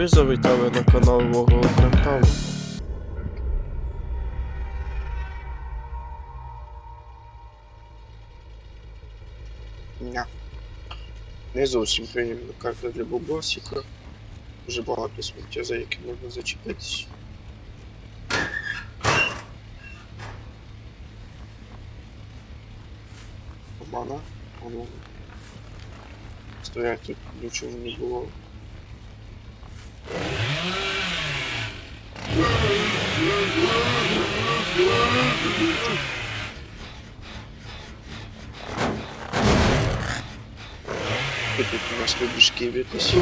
ви завітали на канал Вого Картаву. Ня. Не зовсім приємна карта для бобосіка. Дуже багато сміття, за яке можна зачепитись. Обана. Воно. Стоять тут нічого не було. Тут у нас вибіжки вітись.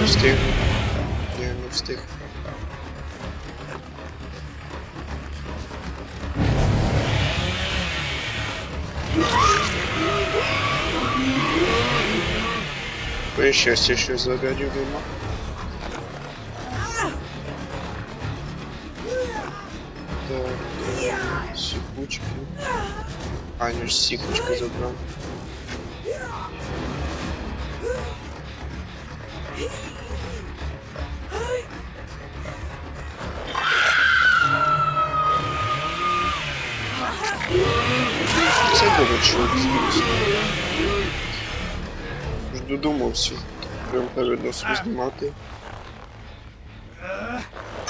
Не встиг. Ні, не встиг. Твоє щастя, що зарядів нема. Так, сікучки. А, ну ж сікучки забрав. Це добре, що звісно. Ж додумався. Прям перед носом знімати.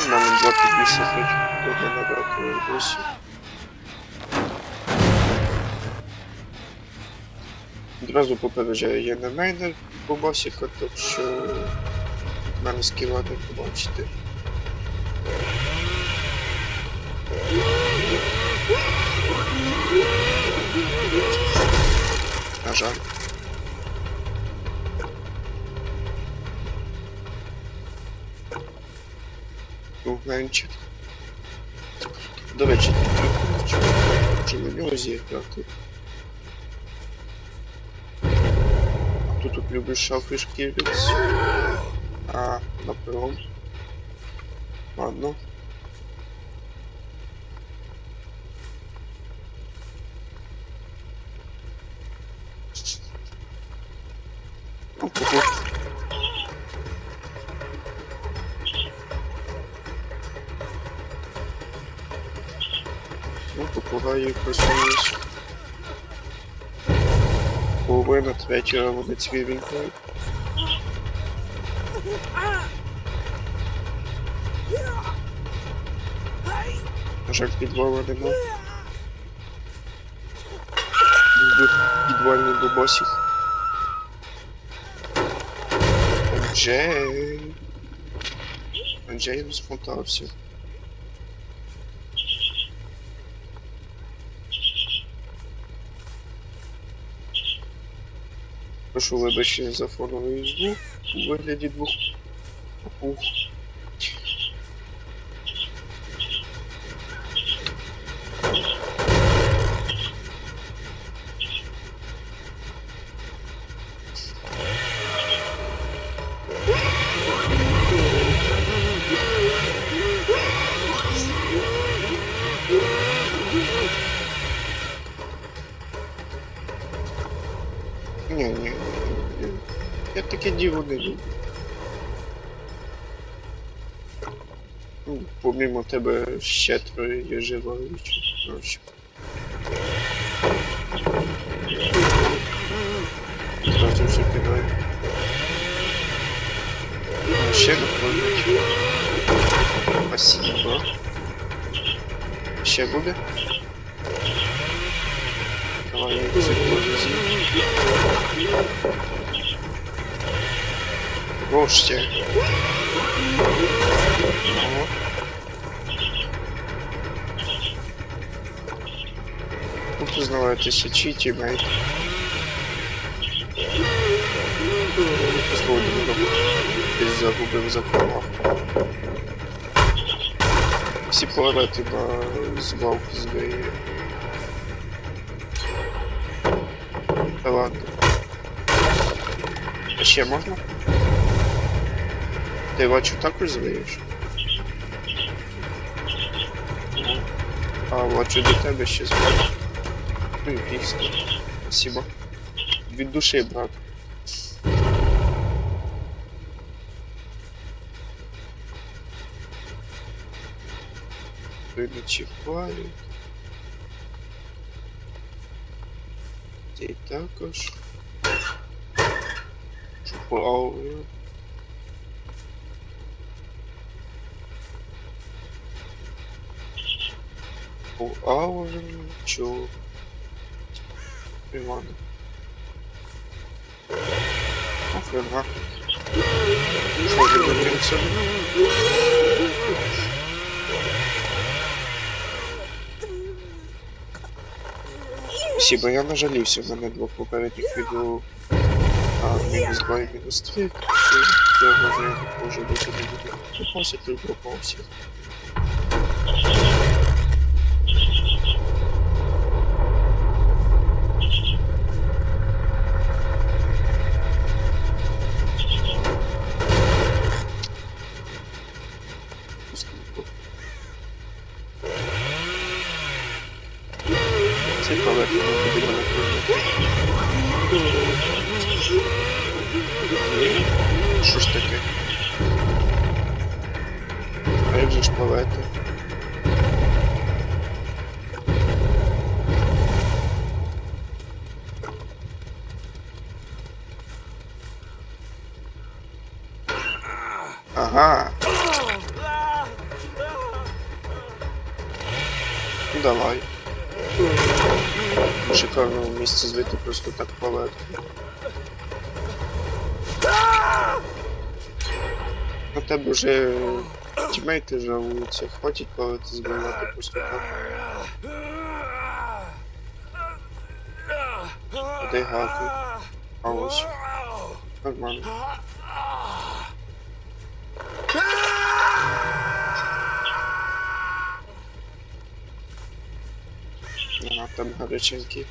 У мене два підвіси хоч трохи набрати досі. Одразу попереджаю, я не мейнер побасіка, так що мене скіла не побачите. На жаль. Ну, менше. До речі, чи, чи на нього зіграти? А Ти тут любиш шафи шкірниць? А, напером. Ладно. Попугаї просунулись. Половина третього вони цвірінькають. На жаль, підвала нема. Підвальний бабосик. Анджей. Анджей розмотався. Прошу вибачення за фонову їзду у вигляді двох папуг. Не. Ну, Помімо тебе ще троє живаючі. Коротше. Зразу все кидаю. А, Ще доходить. Спасибо. Ще буде? Давай я повезу. Вовще. О. Ну, признавайтеся, чий тімейт. Згодом десь загубив за права. Всі планети на звалки здає. Та ладно. А ще можна? Ти бачу також здаєш? А бачу до тебе ще звалки. Ну фікс. Спасибо. Від душі, брат. Ви не чіпають. Ти також. Чупали. По аурі, чо. Івана. Ж дивимося? Спасибо, я нажалівся, в мене двох попередніх відео а, мінус 2 і мінус 3. Я вважаю, я теж більше не буду. Попався, то й попався. Цей палет не буде мене прийняти. Що ж таке? А як же ж палети? Ага. Ну давай. Шикарного місця звідти просто так палет. На тебе вже тімейти жалуються, хватить палети збивати просто так. Дай гаки. А ось. Нормально. Ага, там гаряченький.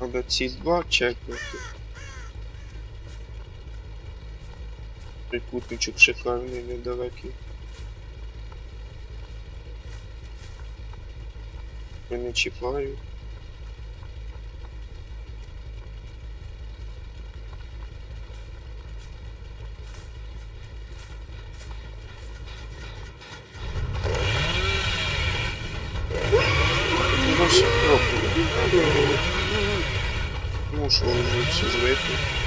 Надо ці два чекнути. Трикутничок шикарний, недалекий. Я не чіпаю. Ну, все пробую. Мушу вже все звикнути.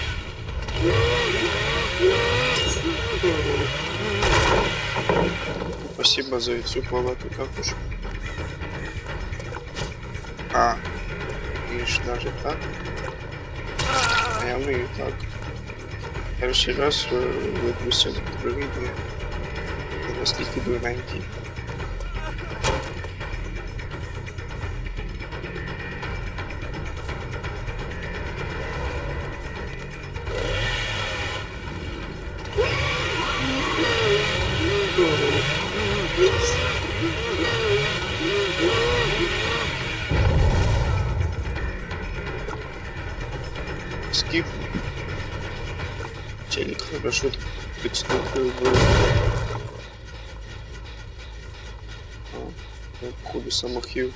Спасибо за цю палату також. А, видишь, даже так. А я умею так. Перший раз е, випустив провідні. Наскільки дурненький. Скип. Телек хорошо текстуркой был. А, ну, походу самохил.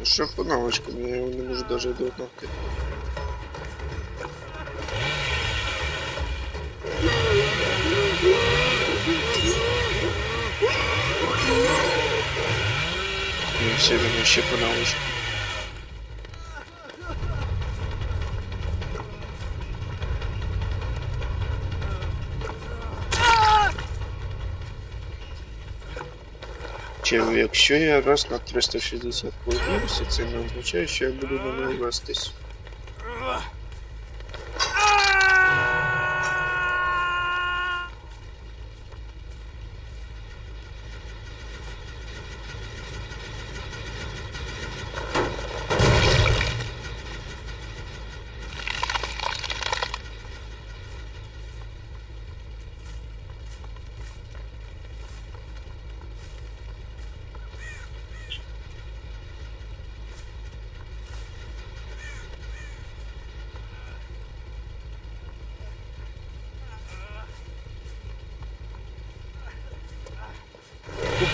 Ну що по навичкам, я його не можу даже догнати. Ну, все одно ще по навичкам. Чи якщо я раз на 360 подивився, це не означає, що я буду на нього вестись.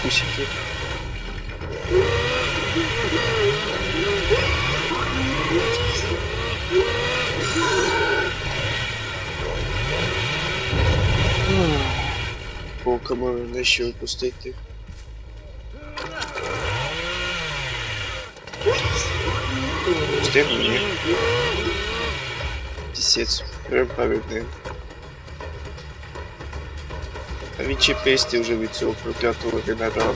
подписчики. Полка можна ще випустити. Пустив ні. Пісець, прям пам'ятний. Відчепись вже від цього проклятого генератора.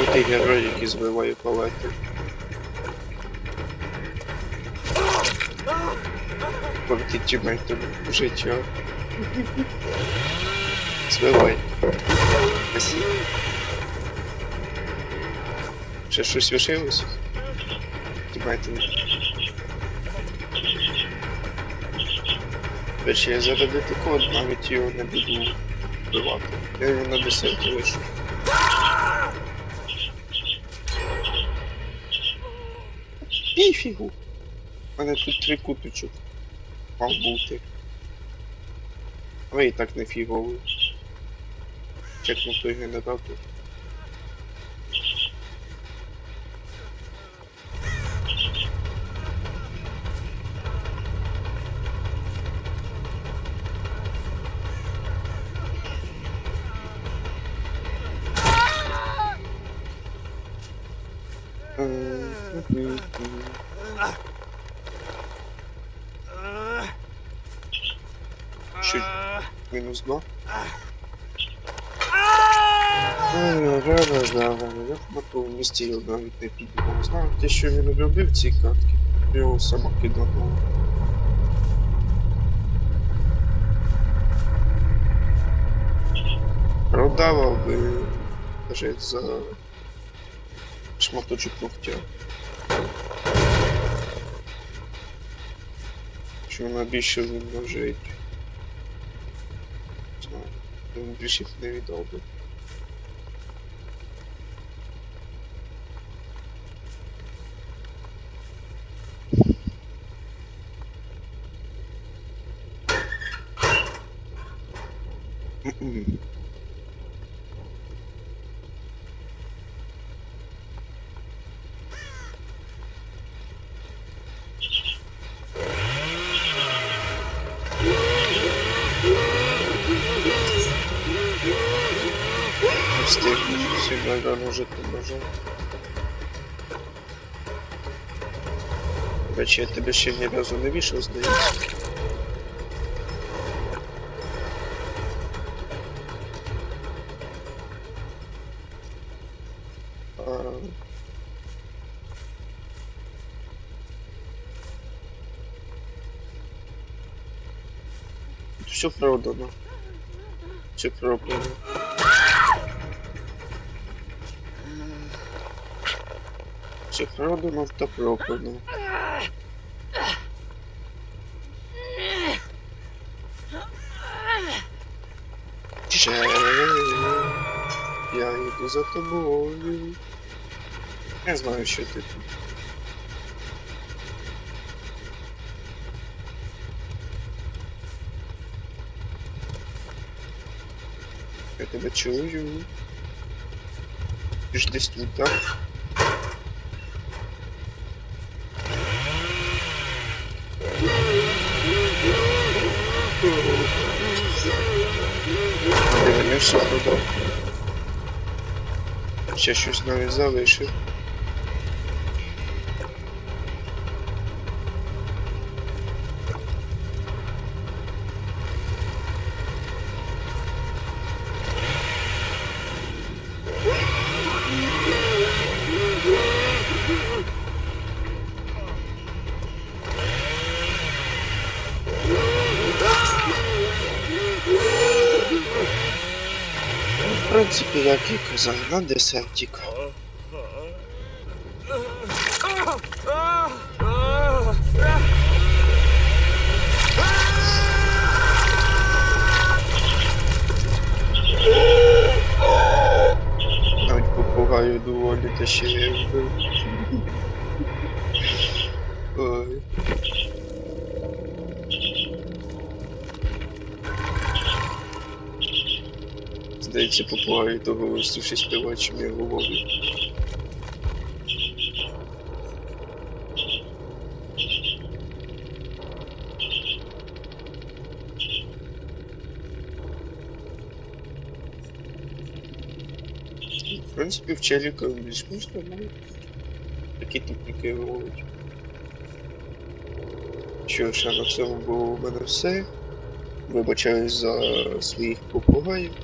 От і герой, який збиває палети. Поки тімейтом життя. Збивай. Спасибо. Ще щось лишилось? Тімейтом. Речі, я заради такого навіть його не буду вбивати. Я його на десерті лишу. Піфігу! У мене тут три куточок. Мав бути. Але і так не фіговий. Чекну той генератор. Чуть мінус два. Я на тому місці його навіть не піднімав. Знаю, те, що він робив ці катки, його сама кидала. Продавав би даже за шматочок ногтя. Що вона більше вимножить. Більше не віддав би. М-м. Не встигну, сильно рано жити бажав. До Речі, я тебе ще ні разу не вішав, здається. Все продано. Все продано. Все продано, то продано. Я йду за тобою. Я знаю, що ти тут. Я тебе чую. Ти ж десь тут, так? Дивимося туди. Ще щось навіть залишив. Принципі, як і казав, на десертик. Навіть попугаю доволі та ще я вбив. Здається, попугай того виступши співачим я голові. В принципі, в челіка більш-менш нормально. Такі техніки виловить. Що ж, а на цьому було у мене все. Вибачаюсь за своїх попугаїв.